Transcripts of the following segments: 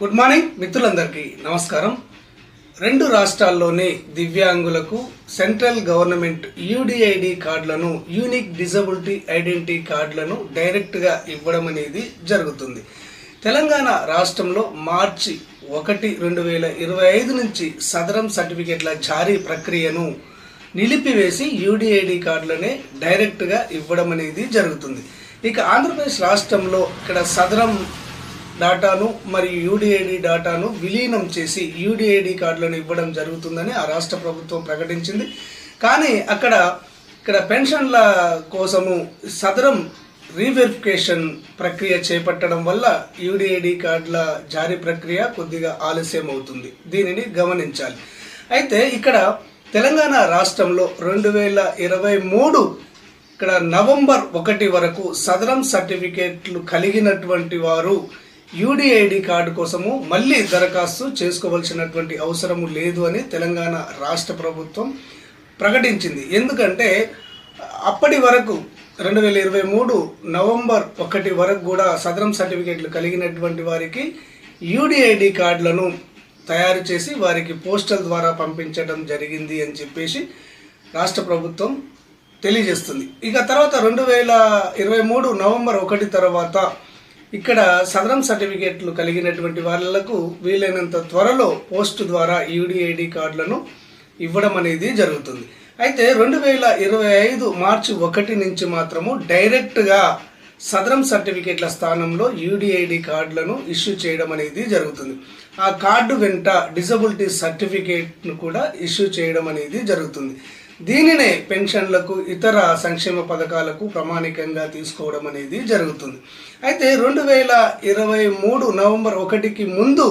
Good morning మిత్రులందరికీ నమస్కారం. రెండు రాష్ట్రాల్లోని దివ్యాంగులకు సెంట్రల్ గవర్నమెంట్ యూడిఐడి కార్డులను యూనిక్ డిజబిలిటీ ఐడెంటిటీ కార్డులను డైరెక్ట్గా ఇవ్వడం అనేది జరుగుతుంది. తెలంగాణ రాష్ట్రంలో మార్చి ఒకటి రెండు వేల ఇరవై ఐదు నుంచి సదరం సర్టిఫికెట్ల జారీ ప్రక్రియను నిలిపివేసి యూడిఐడి కార్డులనే డైరెక్ట్గా ఇవ్వడం అనేది జరుగుతుంది. ఇక ఆంధ్రప్రదేశ్ రాష్ట్రంలో ఇక్కడ సదరం డాటాను మరియు యూడిఐడి డాటాను విలీనం చేసి యూడిఐడి కార్డులను ఇవ్వడం జరుగుతుందని ఆ రాష్ట్ర ప్రభుత్వం ప్రకటించింది. కానీ అక్కడ ఇక్కడ పెన్షన్ల కోసము సదరం రీవెరిఫికేషన్ ప్రక్రియ చేపట్టడం వల్ల యూడిఐడి కార్డుల జారీ ప్రక్రియ కొద్దిగా ఆలస్యం అవుతుంది దీనిని గమనించాలి. అయితే ఇక్కడ తెలంగాణ రాష్ట్రంలో రెండు వేల ఇరవై మూడు ఇక్కడ నవంబర్ ఒకటి వరకు సదరం సర్టిఫికేట్లు కలిగినటువంటి వారు యూడిఐడి కార్డు కోసము మళ్ళీ దరఖాస్తు చేసుకోవాల్సినటువంటి అవసరము లేదు అని తెలంగాణ రాష్ట్ర ప్రభుత్వం ప్రకటించింది. ఎందుకంటే అప్పటి వరకు రెండు వేల ఇరవై మూడు నవంబర్ ఒకటి వరకు కూడా సదరం సర్టిఫికేట్లు కలిగినటువంటి వారికి యూడిఐడి కార్డులను తయారు చేసి వారికి పోస్టల్ ద్వారా పంపించడం జరిగింది అని చెప్పేసి రాష్ట్ర ప్రభుత్వం తెలియజేస్తుంది. ఇక తర్వాత రెండు వేల ఇరవై మూడు నవంబర్ ఒకటి తర్వాత ఇక్కడ సదరం సర్టిఫికేట్లు కలిగినటువంటి వాళ్ళకు వీలైనంత త్వరలో పోస్ట్ ద్వారా యూడిఐడి కార్డులను ఇవ్వడం అనేది జరుగుతుంది. అయితే రెండు వేల ఇరవై ఐదు మార్చి ఒకటి నుంచి మాత్రము డైరెక్ట్గా సదరం సర్టిఫికేట్ల స్థానంలో యూడిఐడి కార్డులను ఇష్యూ చేయడం అనేది జరుగుతుంది. ఆ కార్డు వెంట డిజబిలిటీ సర్టిఫికేట్ను కూడా ఇష్యూ చేయడం అనేది జరుగుతుంది. దీనినే పెన్షన్లకు ఇతర సంక్షేమ పథకాలకు ప్రామాణికంగా తీసుకోవడం అనేది జరుగుతుంది. అయితే రెండు వేల ఇరవై మూడు నవంబర్ ఒకటికి ముందు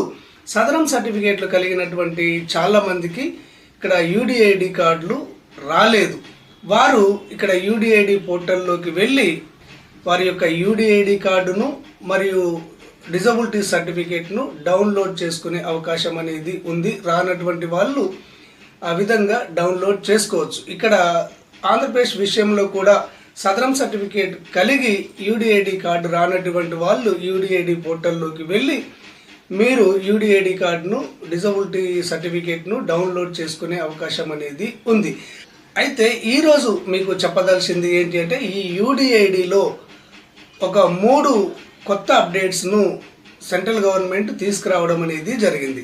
సదరం సర్టిఫికేట్లు కలిగినటువంటి చాలామందికి ఇక్కడ యూడిఐడి కార్డులు రాలేదు. వారు ఇక్కడ యూడిఐడి పోర్టల్లోకి వెళ్ళి వారి యొక్క యూడిఐడి కార్డును మరియు డిజబిలిటీ సర్టిఫికేట్ను డౌన్లోడ్ చేసుకునే అవకాశం అనేది ఉంది. రానటువంటి వాళ్ళు ఆ విధంగా డౌన్లోడ్ చేసుకోవచ్చు. ఇక్కడ ఆంధ్రప్రదేశ్ విషయంలో కూడా సదరం సర్టిఫికేట్ కలిగి యూడిఐడి కార్డు రానటువంటి వాళ్ళు యూడిఐడి పోర్టల్లోకి వెళ్ళి మీరు యూడిఐడి కార్డును డిజబిలిటీ సర్టిఫికేట్ను డౌన్లోడ్ చేసుకునే అవకాశం అనేది ఉంది. అయితే ఈరోజు మీకు చెప్పదలసింది ఏంటి అంటే ఈ యూడిఐడిలో ఒక మూడు కొత్త అప్డేట్స్ను సెంట్రల్ గవర్నమెంట్ తీసుకురావడం అనేది జరిగింది.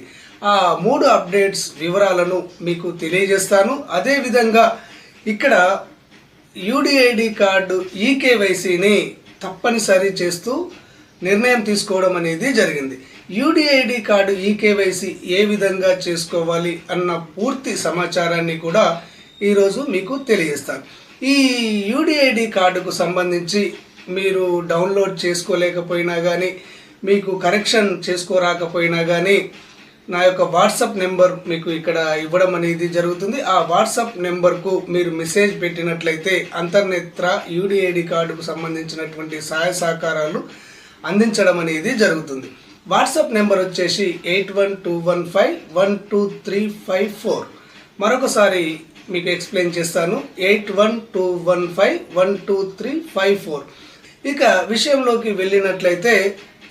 ఆ మూడు అప్డేట్స్ వివరాలను మీకు తెలియజేస్తాను. అదేవిధంగా ఇక్కడ యూడిఐడి కార్డు ఈకేవైసీని తప్పనిసరి చేస్తూ నిర్ణయం తీసుకోవడం అనేది జరిగింది. యూడిఐడి కార్డు ఈకేవైసీ ఏ విధంగా చేసుకోవాలి అన్న పూర్తి సమాచారాన్ని కూడా ఈరోజు మీకు తెలియజేస్తాను. ఈ యూడిఐడి కార్డుకు సంబంధించి మీరు డౌన్లోడ్ చేసుకోలేకపోయినా కానీ మీకు కరెక్షన్ చేసుకోరాకపోయినా కానీ నా యొక్క వాట్సాప్ నెంబర్ మీకు ఇక్కడ ఇవ్వడం అనేది జరుగుతుంది. ఆ వాట్సాప్ నెంబర్కు మీరు మెసేజ్ పెట్టినట్లయితే అంతర్నేత్ర యూడిఐడి కార్డుకు సంబంధించినటువంటి సహాయ సహకారాలు అందించడం అనేది జరుగుతుంది. వాట్సాప్ నెంబర్ వచ్చేసి eight one two one five one two three five four. మరొకసారి మీకు ఎక్స్ప్లెయిన్ చేస్తాను. Eight one two one five one two three five four. ఇక విషయంలోకి వెళ్ళినట్లయితే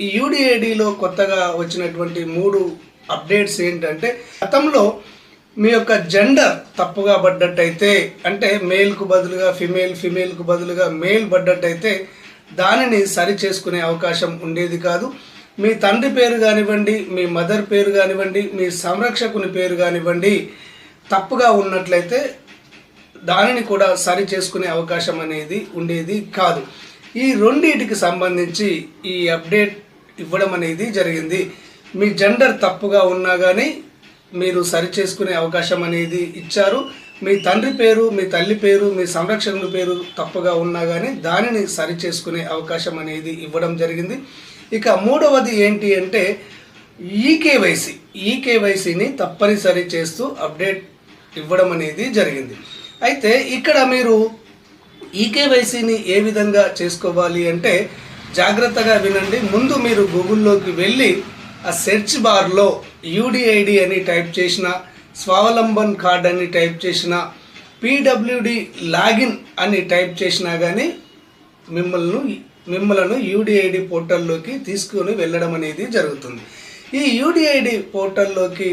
ఈ యూడిఐడిలో కొత్తగా వచ్చినటువంటి మూడు అప్డేట్స్ ఏంటంటే గతంలో మీ యొక్క జెండర్ తప్పుగా పడ్డట్టయితే అంటే మేల్కు బదులుగా ఫిమేల్ ఫిమేల్కు బదులుగా మేల్ పడ్డట్టయితే దానిని సరి చేసుకునే అవకాశం ఉండేది కాదు. మీ తండ్రి పేరు కానివ్వండి మీ మదర్ పేరు కానివ్వండి మీ సంరక్షకుని పేరు కానివ్వండి తప్పుగా ఉన్నట్లయితే దానిని కూడా సరి చేసుకునే అవకాశం అనేది ఉండేది కాదు. ఈ రెండింటికి సంబంధించి ఈ అప్డేట్ ఇవ్వడం అనేది జరిగింది. మీ జెండర్ తప్పుగా ఉన్నా కానీ మీరు సరి చేసుకునే అవకాశం అనేది ఇచ్చారు. మీ తండ్రి పేరు మీ తల్లి పేరు మీ సంరక్షకుని పేరు తప్పుగా ఉన్నా కానీ దానిని సరి చేసుకునే అవకాశం అనేది ఇవ్వడం జరిగింది. ఇక మూడవది ఏంటి అంటే ఈకేవైసీ ఈకేవైసీని తప్పనిసరి చేస్తూ అప్డేట్ ఇవ్వడం అనేది జరిగింది. అయితే ఇక్కడ మీరు ఈకేవైసీని ఏ విధంగా చేసుకోవాలి అంటే జాగ్రత్తగా వినండి. ముందు మీరు గూగుల్లోకి వెళ్ళి ఆ సెర్చ్ బార్లో యూడిఐడి అని టైప్ చేసిన స్వావలంబన్ కార్డ్ అని టైప్ చేసిన పీడబ్ల్యూడి లాగిన్ అని టైప్ చేసినా కానీ మిమ్మల్ని మిమ్మలను యూడిఐడి పోర్టల్లోకి తీసుకుని వెళ్ళడం అనేది జరుగుతుంది. ఈ యూడిఐడి పోర్టల్లోకి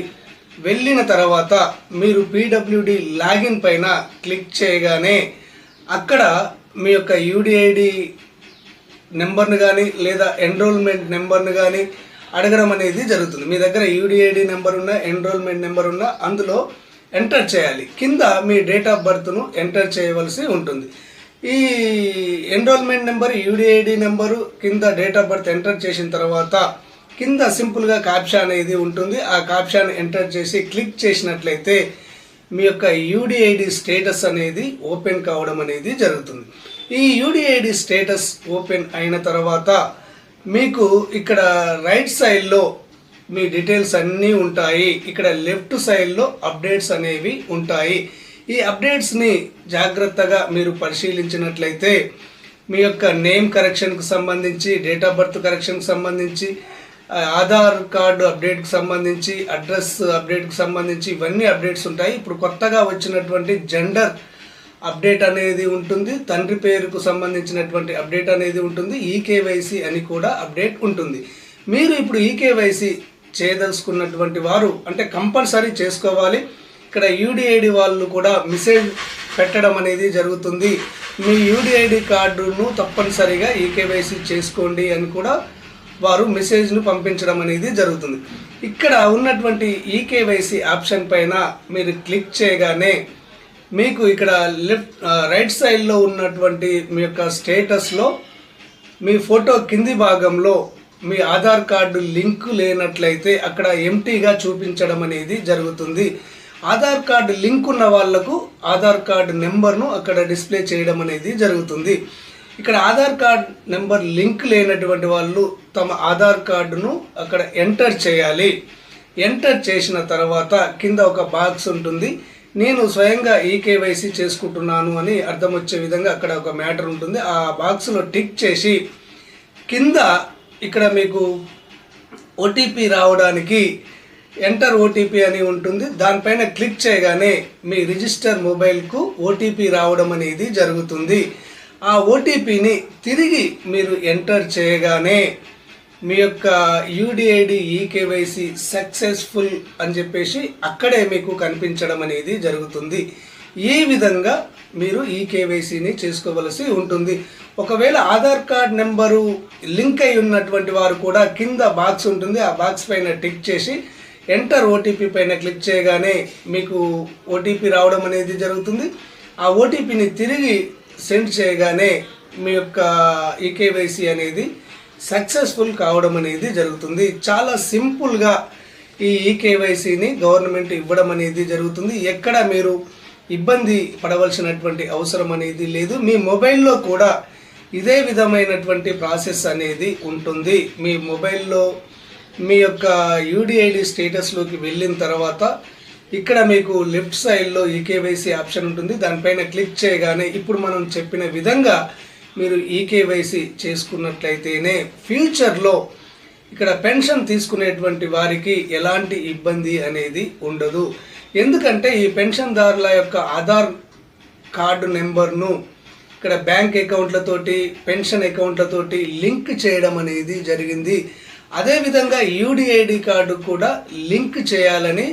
వెళ్ళిన తర్వాత మీరు పీడబ్ల్యూడి లాగిన్ పైన క్లిక్ చేయగానే అక్కడ మీ యొక్క యూడిఐడి నెంబర్ను కానీ లేదా ఎన్రోల్మెంట్ నెంబర్ను కానీ అడగడం అనేది జరుగుతుంది. మీ దగ్గర యూడిఐడి నెంబర్ ఉన్న ఎన్రోల్మెంట్ నెంబర్ ఉన్న అందులో ఎంటర్ చేయాలి. కింద మీ డేట్ ఆఫ్ బర్త్ను ఎంటర్ చేయవలసి ఉంటుంది. ఈ ఎన్రోల్మెంట్ నెంబర్ యూడిఐడి నెంబరు కింద డేట్ ఆఫ్ బర్త్ ఎంటర్ చేసిన తర్వాత కింద సింపుల్గా కాప్షా అనేది ఉంటుంది. ఆ కాప్షాను ఎంటర్ చేసి క్లిక్ చేసినట్లయితే మీ యొక్క యూడిఐడి స్టేటస్ అనేది ఓపెన్ కావడం అనేది జరుగుతుంది. ఈ యూడిఐడి స్టేటస్ ఓపెన్ అయిన తర్వాత మీకు ఇక్కడ రైట్ సైడ్లో మీ డీటెయిల్స్ అన్నీ ఉంటాయి. ఇక్కడ లెఫ్ట్ సైడ్లో అప్డేట్స్ అనేవి ఉంటాయి. ఈ అప్డేట్స్ని జాగ్రత్తగా మీరు పరిశీలించినట్లయితే మీ యొక్క నేమ్ కరెక్షన్కు సంబంధించి డేట్ ఆఫ్ బర్త్ కరెక్షన్కి సంబంధించి ఆధార్ కార్డు అప్డేట్కి సంబంధించి అడ్రస్ అప్డేట్కి సంబంధించి ఇవన్నీ అప్డేట్స్ ఉంటాయి. ఇప్పుడు కొత్తగా వచ్చినటువంటి జెండర్ అప్డేట్ అనేది ఉంటుంది తండ్రి పేరుకు సంబంధించినటువంటి అప్డేట్ అనేది ఉంటుంది ఈకేవైసీ అని కూడా అప్డేట్ ఉంటుంది. మీరు ఇప్పుడు ఈకేవైసీ చేయదలుచుకున్నటువంటి వారు అంటే కంపల్సరీ చేసుకోవాలి. ఇక్కడ యూడిఐడి వాళ్ళు కూడా మెసేజ్ పెట్టడం అనేది జరుగుతుంది. మీ యూడిఐడి కార్డును తప్పనిసరిగా ఈకేవైసీ చేసుకోండి అని కూడా వారు మెసేజ్ను పంపించడం అనేది జరుగుతుంది. ఇక్కడ ఉన్నటువంటి ఈకేవైసీ ఆప్షన్ పైన మీరు క్లిక్ చేయగానే మీకు ఇక్కడ లెఫ్ట్ రైట్ సైడ్లో ఉన్నటువంటి మీ యొక్క స్టేటస్లో మీ ఫోటో కింది భాగంలో మీ ఆధార్ కార్డు లింక్ లేనట్లయితే అక్కడ ఎంటీగా చూపించడం అనేది జరుగుతుంది. ఆధార్ కార్డు లింక్ ఉన్న వాళ్ళకు ఆధార్ కార్డు నెంబర్ను అక్కడ డిస్ప్లే చేయడం అనేది జరుగుతుంది. ఇక్కడ ఆధార్ కార్డ్ నెంబర్ లింక్ లేనటువంటి వాళ్ళు తమ ఆధార్ కార్డును అక్కడ ఎంటర్ చేయాలి. ఎంటర్ చేసిన తర్వాత కింద ఒక బాక్స్ ఉంటుంది. నేను స్వయంగా ఈకేవైసీ చేసుకుంటున్నాను అని అర్థం వచ్చే విధంగా అక్కడ ఒక మ్యాటర్ ఉంటుంది. ఆ బాక్స్లో టిక్ చేసి కింద ఇక్కడ మీకు ఓటీపీ రావడానికి ఎంటర్ ఓటీపీ అని ఉంటుంది. దానిపైన క్లిక్ చేయగానే మీ రిజిస్టర్ మొబైల్కు ఓటీపీ రావడం అనేది జరుగుతుంది. ఆ ఓటీపీని తిరిగి మీరు ఎంటర్ చేయగానే మీ యొక్క యూడిఐడి ఈకేవైసి సక్సెస్ఫుల్ అని చెప్పేసి అక్కడే మీకు కనిపించడం అనేది జరుగుతుంది. ఈ విధంగా మీరు ఈ కేవైసీని చేసుకోవలసి ఉంటుంది. ఒకవేళ ఆధార్ కార్డ్ నెంబరు లింక్ అయి ఉన్నటువంటి వారు కూడా కింద బాక్స్ ఉంటుంది. ఆ బాక్స్ పైన టిక్ చేసి ఎంటర్ ఓటీపీ పైన క్లిక్ చేయగానే మీకు ఓటీపీ రావడం అనేది జరుగుతుంది. ఆ ఓటీపీని తిరిగి సెండ్ చేయగానే మీ యొక్క ఈకేవైసీ అనేది సక్సెస్ఫుల్ కావడం అనేది జరుగుతుంది. చాలా సింపుల్గా ఈ ఈకేవైసీని గవర్నమెంట్ ఇవ్వడం అనేది జరుగుతుంది. ఎక్కడ మీరు ఇబ్బంది పడవలసినటువంటి అవసరం అనేది లేదు. మీ మొబైల్లో కూడా ఇదే విధమైనటువంటి ప్రాసెస్ అనేది ఉంటుంది. మీ మొబైల్లో మీ యొక్క యూడిఐడి స్టేటస్లోకి వెళ్ళిన తర్వాత ఇక్కడ మీకు లెఫ్ట్ సైడ్లో ఈకేవైసీ ఆప్షన్ ఉంటుంది. దానిపైన క్లిక్ చేయగానే ఇప్పుడు మనం చెప్పిన విధంగా మీరు ఈకేవైసీ చేసుకున్నట్లయితేనే ఫ్యూచర్లో ఇక్కడ పెన్షన్ తీసుకునేటువంటి వారికి ఎలాంటి ఇబ్బంది అనేది ఉండదు. ఎందుకంటే ఈ పెన్షన్దారుల యొక్క ఆధార్ కార్డు నెంబర్ను ఇక్కడ బ్యాంక్ అకౌంట్లతోటి పెన్షన్ అకౌంట్లతోటి లింక్ చేయడం అనేది జరిగింది. అదేవిధంగా యూడిఐడి కార్డు కూడా లింక్ చేయాలని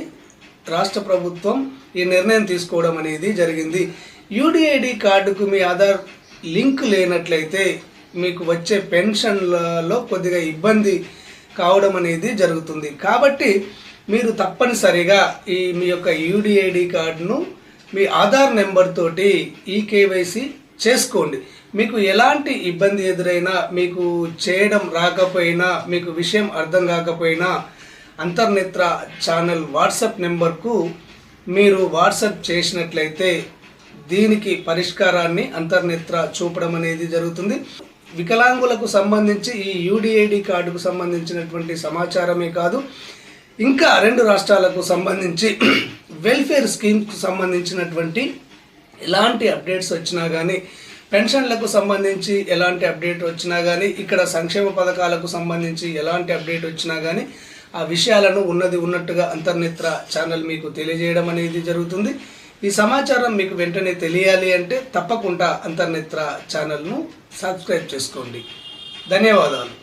రాష్ట్ర ప్రభుత్వం ఈ నిర్ణయం తీసుకోవడం అనేది జరిగింది. యూడిఐడి కార్డుకు మీ ఆధార్ లింక్ లేనట్లయితే మీకు వచ్చే పెన్షన్లలో కొద్దిగా ఇబ్బంది కావడం అనేది జరుగుతుంది. కాబట్టి మీరు తప్పనిసరిగా ఈ మీ యొక్క యూడిఐడి కార్డును మీ ఆధార్ నెంబర్ తోటి ఈ కేవైసీ చేసుకోండి. మీకు ఎలాంటి ఇబ్బంది ఎదురైనా మీకు చేయడం రాకపోయినా మీకు విషయం అర్థం కాకపోయినా అంతర్నేత్ర ఛానల్ వాట్సాప్ నెంబర్కు మీరు వాట్సాప్ చేసినట్లయితే దీనికి పరిష్కారాన్ని అంతర్నేత్ర చూపడం అనేది జరుగుతుంది. వికలాంగులకు సంబంధించి ఈ యూడిఐడి కార్డుకు సంబంధించినటువంటి సమాచారమే కాదు ఇంకా రెండు రాష్ట్రాలకు సంబంధించి వెల్ఫేర్ స్కీమ్కు సంబంధించినటువంటి ఎలాంటి అప్డేట్స్ వచ్చినా కానీ పెన్షన్లకు సంబంధించి ఎలాంటి అప్డేట్ వచ్చినా కానీ ఇక్కడ సంక్షేమ పథకాలకు సంబంధించి ఎలాంటి అప్డేట్ వచ్చినా కానీ ఆ విషయాలను ఉన్నది ఉన్నట్టుగా అంతర్నేత్ర ఛానల్ మీకు తెలియజేయడం అనేది జరుగుతుంది. ఈ సమాచారం మీకు వెంటనే తెలియాలి అంటే తప్పకుండా అంతర్నేత్ర ఛానల్ను సబ్స్క్రైబ్ చేసుకోండి. ధన్యవాదాలు.